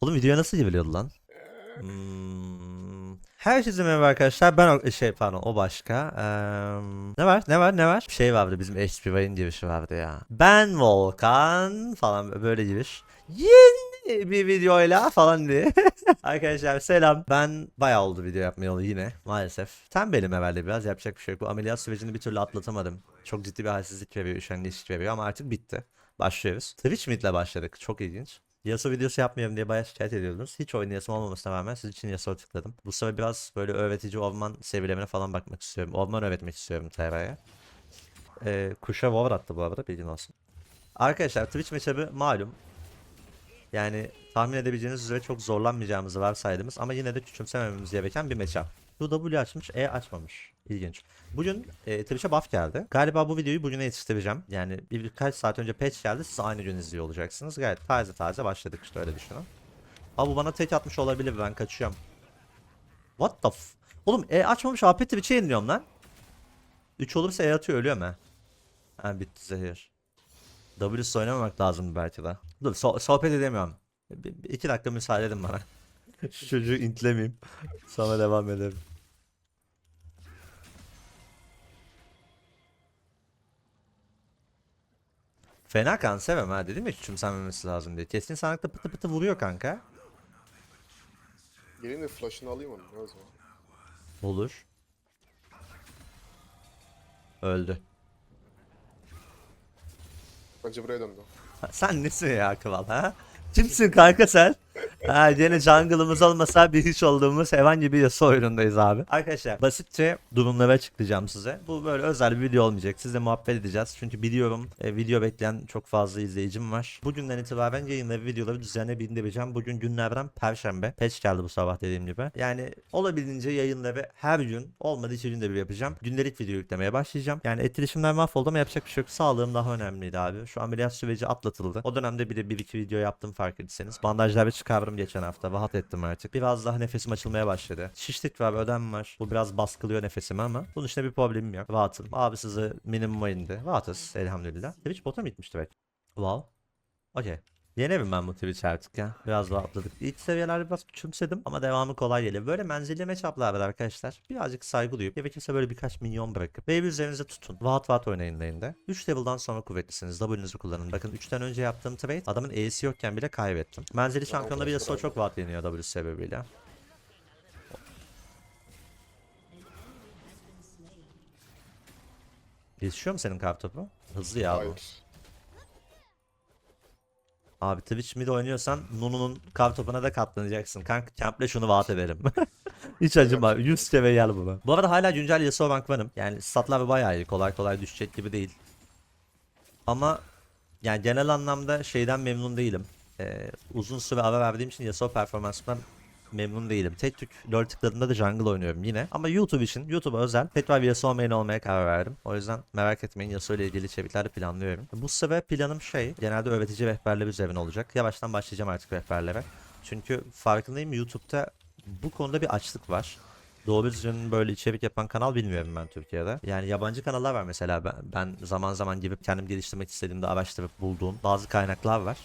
Oğlum videoya nasıl geliyordu lan? Hmm. Herkese merhaba arkadaşlar. Ben o- şey pardon o başka. Eee, ne var? Ne var? Ne var? Bir şey vardı bizim HP Vay'ın girişi vardı ya. Ben Volkan falan böyle giriş. Yeni bir videoyla falan diye. Arkadaşlar selam. Ben bayağı oldu video yapmayalı yine maalesef. Tembelim evvelde biraz yapacak bir şey yok. Bu ameliyat sürecini bir türlü atlatamadım. Çok ciddi bir halsizlik veriyor, üşengeçlik veriyor ama artık bitti. Başlıyoruz. Twitch Meet'le başladık. Çok ilginç. Yasuo videosu yapmıyorum diye bayağı şikayet ediyordunuz. Hiç oynayasım olmamasına rağmen sizin için Yasuo tıkladım. Bu sefer biraz böyle öğretici orman seviyelerine falan bakmak istiyorum. Orman öğretmek istiyorum TR'ye. Ee, kuşa war attı bu arada bilgin olsun. Arkadaşlar Twitch matchup'ı malum. Yani tahmin edebileceğiniz üzere çok zorlanmayacağımızı varsaydığımız ama yine de küçümsemememiz gereken bir matchup. Bu W açmış, E açmamış. İlginç. Bugün e, Twitch'e buff geldi. Galiba bu videoyu bugüne yetiştireceğim. Yani bir, birkaç saat önce patch geldi. Siz aynı gün izliyor olacaksınız. Gayet taze taze başladık işte öyle düşünün. Abi bu bana tek atmış olabilir ben kaçıyorum. What the f... Oğlum E açmamış AP Twitch'e yeniliyorum lan. 3 olursa E atıyor ölüyorum ha. Ha bitti zehir. W'su oynamamak lazım belki de. Dur so- sohbet edemiyorum. Bir, dakika müsaade edin bana. Şu çocuğu intlemeyeyim. Sonra devam edelim. Fena kan sevmem ha dedim ya küçümsenmemesi lazım diye. Kesin sanakta pıtı pıtı vuruyor kanka. Gelin de flash'ını alayım onu. O zaman? Olur. Öldü. Bence buraya döndü. Ha, Sen nesin ya Kıval ha? Kimsin kanka sen? Ha gene jungle'ımız olmasa bir hiç olduğumuz hayvan gibi Yasuo oyunundayız abi. Arkadaşlar basitçe durumları açıklayacağım size. Bu böyle özel bir video olmayacak. Sizle muhabbet edeceğiz. Çünkü biliyorum e, video bekleyen çok fazla izleyicim var. Bugünden itibaren yayınları videoları düzenli bindireceğim. Bugün günlerden perşembe. Patch geldi bu sabah dediğim gibi. Yani olabildiğince yayınları her gün olmadı iki günde bir yapacağım. Gündelik video yüklemeye başlayacağım. Yani etkileşimler mahvoldu ama yapacak bir şey yok. Sağlığım daha önemliydi abi. Şu ameliyat süreci atlatıldı. O dönemde bir de bir iki video yaptım fark etseniz. Bandajları çıkardım geçen hafta. Rahat ettim artık. Biraz daha nefesim açılmaya başladı. Şişlik var, ödem var. Bu biraz baskılıyor nefesimi ama bunun işte bir problemim yok. Rahatım. Abi sizi minimum indi. Rahatız elhamdülillah. Twitch bota mı gitmişti belki? Wow. Okey. Yenerim ben bu Twitch artık ya. Biraz rahatladık. İlk seviyelerde biraz küçümsedim ama devamı kolay geliyor. Böyle menzilli matchup'lar var arkadaşlar. Birazcık saygı duyup gerekirse böyle birkaç milyon bırakıp wave üzerinize tutun. Rahat rahat oynayın lane'de. 3 level'dan sonra kuvvetlisiniz. W'nizi kullanın. Bakın 3'ten önce yaptığım trade adamın E'si yokken bile kaybettim. Menzilli şampiyonda bir Yasuo çok rahat yeniyor W sebebiyle. Yetişiyor mu senin kartopu? Hızlı ya bu. Hayır. Abi Twitch mid oynuyorsan Nunu'nun kartopuna da katlanacaksın. Kanka cample şunu vaat edelim. Hiç acıma. 100 kere gel baba. Bu arada hala güncel Yasuo rank varım. Yani statlar bayağı iyi. Kolay kolay düşecek gibi değil. Ama yani genel anlamda şeyden memnun değilim. Ee, uzun süre ara verdiğim için Yasuo performansından memnun değilim. Tek tük LoL tıkladığımda da jungle oynuyorum yine. Ama YouTube için, YouTube'a özel bir Yasuo main olmaya karar verdim. O yüzden merak etmeyin Yasuo ile ilgili içerikler planlıyorum. Bu sefer planım şey, genelde öğretici rehberler üzerine olacak. Yavaştan başlayacağım artık rehberlere. Çünkü farkındayım YouTube'da bu konuda bir açlık var. Doğru düzgün böyle içerik yapan kanal bilmiyorum ben Türkiye'de. Yani yabancı kanallar var mesela ben, ben zaman zaman girip kendim geliştirmek istediğimde araştırıp bulduğum bazı kaynaklar var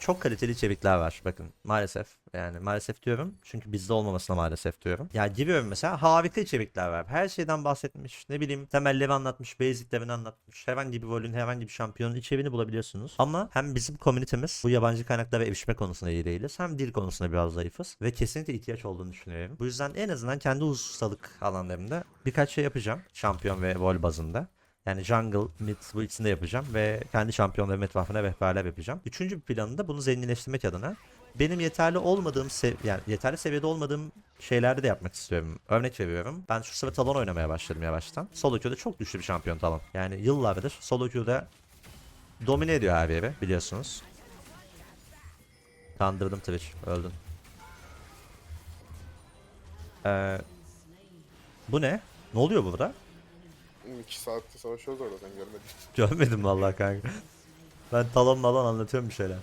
çok kaliteli içerikler var bakın maalesef yani maalesef diyorum çünkü bizde olmamasına maalesef diyorum. Ya giriyorum mesela harika içerikler var. Her şeyden bahsetmiş ne bileyim temelleri anlatmış, basiclerini anlatmış. Herhangi bir volün herhangi bir şampiyonun içeriğini bulabiliyorsunuz. Ama hem bizim komünitemiz bu yabancı kaynaklara erişme konusunda iyi değiliz. Hem dil konusunda biraz zayıfız ve kesinlikle ihtiyaç olduğunu düşünüyorum. Bu yüzden en azından kendi ustalık alanlarımda birkaç şey yapacağım. Şampiyon ve vol bazında. Yani jungle, mid bu ikisini de yapacağım ve kendi şampiyonlarım etrafına rehberler yapacağım. Üçüncü bir planı da bunu zenginleştirmek adına benim yeterli olmadığım yani yeterli seviyede olmadığım şeylerde de yapmak istiyorum. Örnek veriyorum. Ben şu sıra talon oynamaya başladım yavaştan. Solo queue'da çok güçlü bir şampiyon talon. Yani yıllardır solo queue'da domine ediyor her yeri biliyorsunuz. Kandırdım Twitch. Öldün. Ee, bu ne? Ne oluyor burada? 2 saatte savaşıyoruz orada sen görmedin. Görmedim vallahi kanka. Ben talon malon anlatıyorum bir şeyler.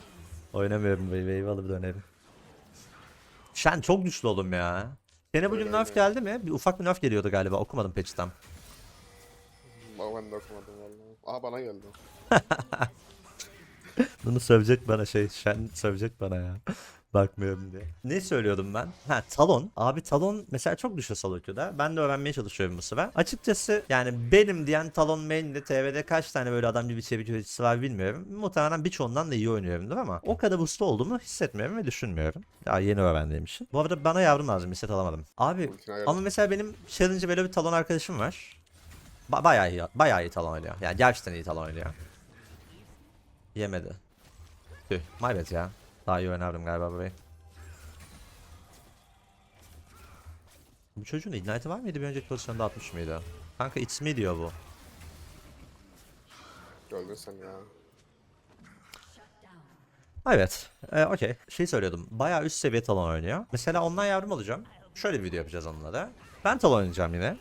Oynamıyorum be wave alıp dönerim. Şen çok güçlü oğlum ya. Sene bugün nerf geldi mi? Bir ufak bir nerf geliyordu galiba. Okumadım patch'ten. Ama ben de okumadım valla. Aha bana geldi. Bunu sövecek bana şey. Şen sövecek bana ya. Bakmıyorum diye. Ne söylüyordum ben? Ha Talon. Abi Talon mesela çok düşüyor queue'da. Ben de öğrenmeye çalışıyorum bu sıra. Açıkçası yani benim diyen Talon main'de TV'de kaç tane böyle adam gibi çevik üreticisi var bilmiyorum. Muhtemelen birçoğundan da iyi oynuyorumdur ama o kadar usta olduğumu hissetmiyorum ve düşünmüyorum. Daha yeni öğrendiğim için. Bu arada bana yavrum lazım. Bir set alamadım. Abi ama mesela benim Challenge'e böyle bir Talon arkadaşım var. Ba- bayağı iyi, bayağı iyi Talon oynuyor. Yani gerçekten iyi Talon oynuyor. Yemedi. Tüh, my bad ya. Daha iyi oynardım galiba burayı. Bu çocuğun ignite'ı var mıydı? Bir önceki pozisyonda atmış mıydı? Kanka it's me diyor bu. Öldün sen ya. Evet. Ee, Okey. Şey söylüyordum. Bayağı üst seviye talon oynuyor. Mesela ondan yardım alacağım. Şöyle bir video yapacağız onunla da. Ben talon oynayacağım yine.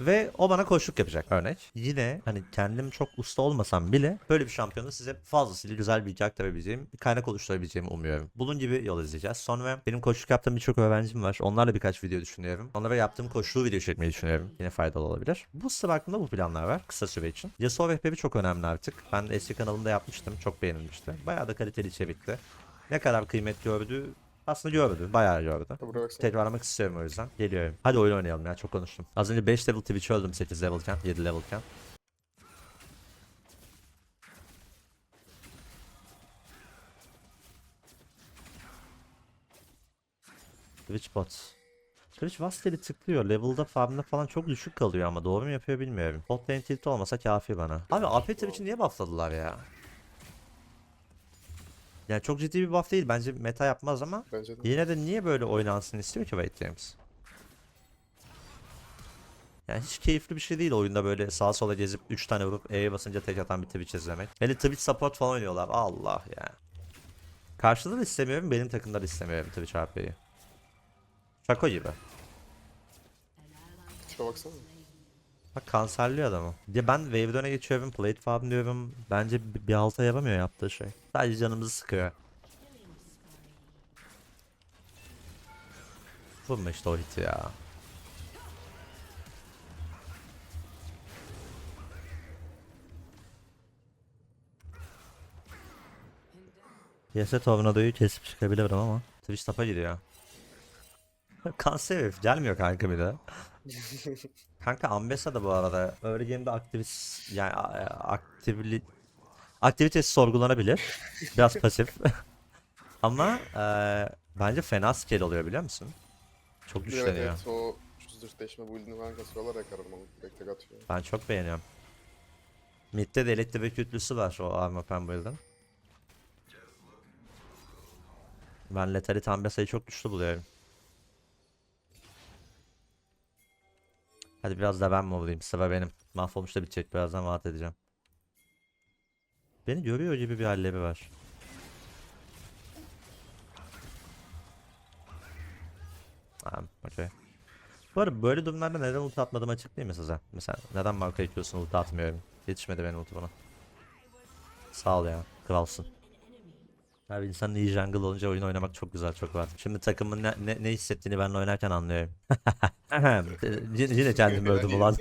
Ve o bana koşluk yapacak örnek. Yine hani kendim çok usta olmasam bile böyle bir şampiyonu size fazlasıyla güzel bilgi aktarabileceğim, bir kaynak oluşturabileceğimi umuyorum. Bunun gibi yol izleyeceğiz. Sonra benim koşluk yaptığım birçok öğrencim var. Onlarla birkaç video düşünüyorum. Onlara yaptığım koşluğu video çekmeyi düşünüyorum. Yine faydalı olabilir. Bu sıra hakkında bu planlar var kısa süre için. Yasuo rehberi çok önemli artık. Ben eski kanalımda yapmıştım. Çok beğenilmişti. Bayağı da kaliteli içerikti. Ne kadar kıymet gördü aslında gördü. Bayağı gördü. Tekrarlamak istiyorum o yüzden. Geliyorum. Hadi oyun oynayalım ya çok konuştum. Az önce 5 level Twitch öldüm 8 levelken 7 levelken. Twitch bot. Twitch Vastell'i tıklıyor. Level'da farmda falan çok düşük kalıyor ama doğru mu yapıyor bilmiyorum. Bot lane tilt olmasa kafi bana. Abi AP Twitch'i niye buffladılar ya? Yani çok ciddi bir buff değil. Bence meta yapmaz ama Bence de. Yine de niye böyle oynansın istiyor ki White James? Yani hiç keyifli bir şey değil oyunda böyle sağa sola gezip 3 tane vurup E'ye basınca tek atan bir Twitch izlemek. Hele Twitch support falan oynuyorlar. Allah ya. Karşıda da istemiyorum, benim takımda da istemiyorum Twitch AP'yi. Şako gibi. Tipe baksana. Bak kanserli adamı. Ya ben Wave'de öne geçiyorum, plate farm diyorum. Bence bir, bir alta yapamıyor yaptığı şey. Sadece canımızı sıkıyor. Vurma işte o hiti ya. Yese Tornado'yu kesip çıkabilirim ama Twitch tapa gidiyor. Kanser herif gelmiyor kanka bir de. Kanka Ambessa da bu arada game'de aktivist yani a- aktivli aktivitesi sorgulanabilir. Biraz pasif. Ama eee, bence fena scale oluyor biliyor musun? Çok Evet güçleniyor. evet o şu zırhleşme build'ini falan kasıyorlar ya kararmalı direkt tek atıyor. Ben çok beğeniyorum. Mid'de de elektrik kütlüsü var o Armor Pen build'ın. Ben Lethality Ambessa'yı çok güçlü buluyorum. Hadi biraz da ben mi olayım? Sıra benim. Mahvolmuş da bitecek birazdan vaat edeceğim. Beni görüyor gibi bir halleri var. Tamam, okey. Bu arada böyle durumlarda neden ulti atmadım açıklayayım mı size? Mesela neden marka ekliyorsun ulti atmıyorum? Yetişmedi benim ulti bana. Sağ ol ya. Kralsın. Abi insanın iyi jungle olunca oyun oynamak çok güzel çok var. Şimdi takımın ne, ne, ne hissettiğini benle oynarken anlıyorum. yine, yine kendimi övdüm ulan.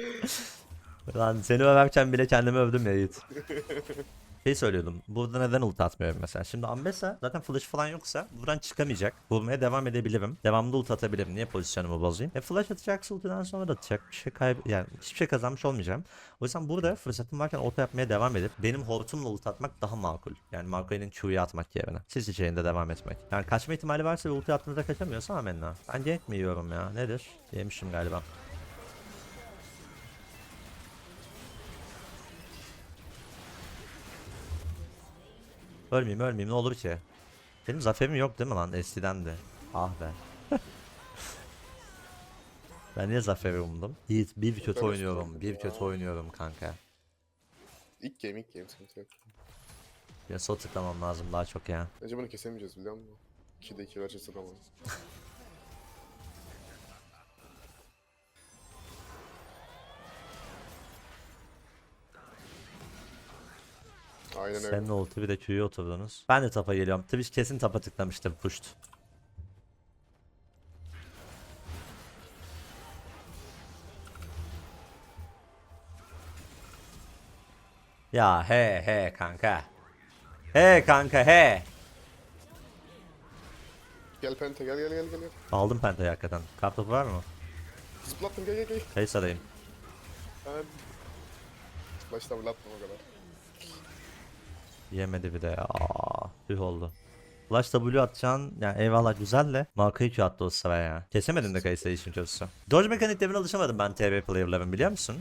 Lan seni överken bile kendimi övdüm ya Yiğit. Şey söylüyordum. Burada neden ulti atmıyorum mesela? Şimdi Ambessa zaten flash falan yoksa buradan çıkamayacak. Vurmaya devam edebilirim. Devamlı ulti atabilirim. Niye pozisyonumu bozayım? E flash atacaksa ultiden sonra da atacak. Bir şey kayb yani hiçbir şey kazanmış olmayacağım. O yüzden burada fırsatım varken ulti yapmaya devam edip benim hortumla ulti atmak daha makul. Yani Marco'nun Q'yu atmak yerine. Siz içeriğinde devam etmek. Yani kaçma ihtimali varsa ve ulti attığınızda kaçamıyorsa amenna. Ben gank mi yiyorum ya? Nedir? Yemişim galiba. Ölmeyeyim ölmeyeyim ne olur ki. Benim zaferim yok değil mi lan eskiden de. Ah be. ben niye zaferi umdum? Yiğit bir kötü oynuyorum. Bir kötü oynuyorum kanka. İlk game ilk game sıkıntı yok. Ya sol tıklamam lazım daha çok ya. Bence bunu kesemeyeceğiz biliyor musun? 2'de 2 vereceksin ama. Aynen öyle. Senin ulti bir de Q'ya oturdunuz. Ben de tapa geliyorum. Twitch kesin tapa tıklamıştır. Pushed. Ya he he kanka. He kanka he. Gel Penta gel gel gel gel. Aldım pentayı hakikaten. Kartopu var mı? Zıplattım gel gel gel. Kayısa'dayım. Ben... Başta bile o kadar. Yemedi bir de ya. Tüh oldu. Flash W atacaksın. Yani eyvallah güzel de. Markayı Q attı o sıra ya. Kesemedim de Kayısa'yı işin çözüsü. Dodge mekaniklerine alışamadım ben TB player'ların biliyor musun?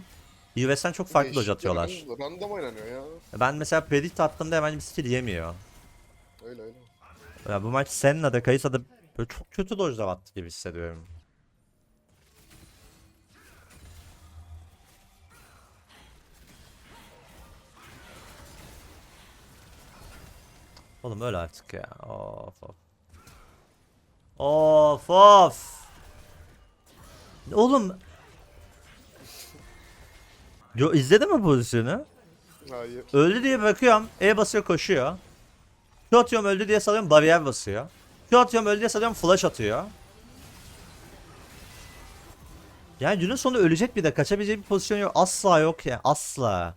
US'den çok farklı dodge atıyorlar. Random oynanıyor ya. Ben mesela predict attığımda hemen bir skill yemiyor. Öyle öyle. Ya bu maç Senna'da Kayısa'da böyle çok kötü dodge'lar attı gibi hissediyorum. Oğlum öyle artık ya. Of of. Of of. Oğlum. Yo izledin mi pozisyonu? Hayır. Öldü diye bakıyorum. E basıyor koşuyor. Q atıyorum öldü diye salıyorum bariyer basıyor. Q atıyorum öldü diye salıyorum flash atıyor. Yani günün sonu ölecek bir de kaçabileceği bir pozisyon yok. Asla yok ya asla.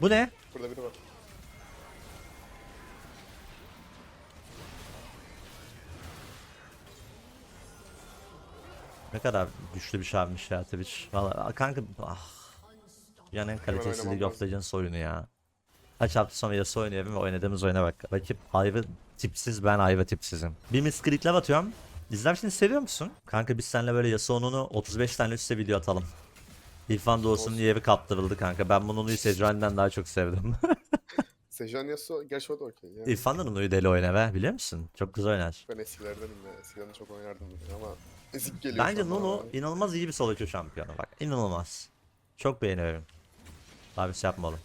Bu ne? Burada biri var. Ne kadar güçlü bir şeymiş ya Twitch. Valla kanka ah. Yani en kalitesiz League of. Legends oyunu ya. Kaç hafta sonra Yasuo oynuyorum ve oynadığımız oyuna bak. Rakip ayva tipsiz ben ayva tipsizim. Bir misklikler atıyorum. İzler seviyor musun? Kanka biz seninle böyle Yasuo'nun 35 tane üstte video atalım. İrfan Doğusu'nun yeri kaptırıldı kanka. Ben bunu Nunu Sejuani'den daha çok sevdim. Sejan Yasuo gerçi o da okey ya. İrfan da Nunu'yu deli oyna be biliyor musun? Çok güzel oynar. Ben eskilerdenim ya. Eskiden çok oynardım ama ezik geliyor. Bence an bana. Nunu inanılmaz iyi bir solo queue şampiyonu bak. İnanılmaz. Çok beğeniyorum. Abi şey yapma oğlum.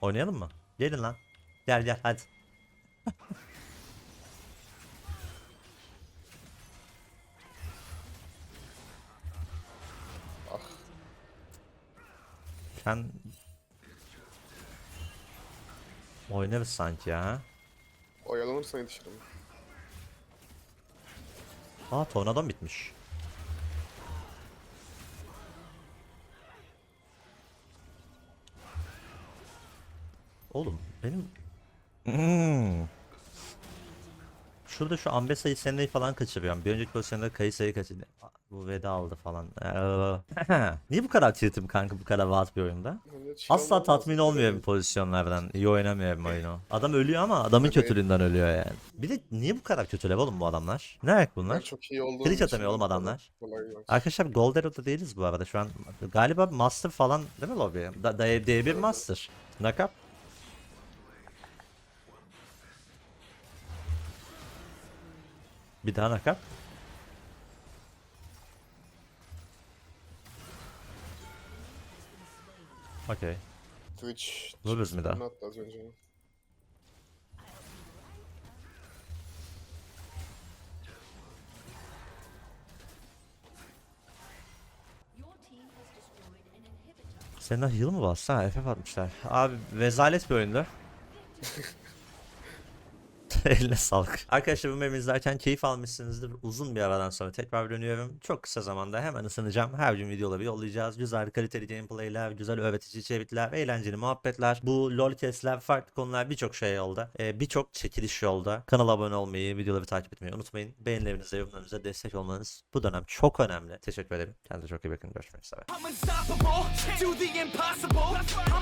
Oynayalım mı? Gelin lan. Gel gel hadi. Ah Sen oynarız sanki ya. oyalanırsan yetişirim. Aa tornadon bitmiş. Oğlum benim Hmm. Şurada şu Ambesa'yı Senna'yı falan kaçırıyorum. Bir önceki pozisyonda Kayısa'yı kaçırdı. Bu veda aldı falan. Ee, Niye bu kadar tiltim kanka bu kadar rahat bir oyunda? Chill Asla tatmin lazım. olmuyorum pozisyonlardan. İyi oynamıyorum oyunu. Adam ölüyor ama adamın kötülüğünden ölüyor yani. Bir de niye bu kadar kötü level oğlum bu adamlar? Ne ayak bunlar? çok iyi olduğum Kılıç atamıyor oğlum adamlar. Arkadaşlar Gold Arrow'da değiliz bu arada şu an. Galiba Master falan değil mi lobby? Da, da, D1 Master. Nakap. Bir daha nakap. Okey. Twitch Vururuz mu daha? Attı az önce? Senin heal mı bastı? Ha FF atmışlar. Abi rezalet bir oyundu. Eline sağlık. Arkadaşlar bu memi izlerken keyif almışsınızdır. Uzun bir aradan sonra tekrar dönüyorum. Çok kısa zamanda hemen ısınacağım. Her gün videoları yollayacağız. Güzel kaliteli gameplayler, güzel öğretici içerikler, eğlenceli muhabbetler. Bu lol kesler, farklı konular birçok şey yolda. Ee, birçok çekiliş yolda. Kanala abone olmayı, videoları takip etmeyi unutmayın. Beğenilerinize, yorumlarınıza destek olmanız bu dönem çok önemli. Teşekkür ederim. Kendinize çok iyi bakın. Görüşmek üzere.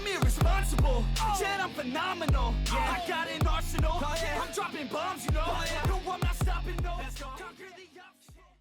I'm irresponsible, yet I'm phenomenal. I got an arsenal, I'm dropping bombs, you know. No, I'm not stopping, no.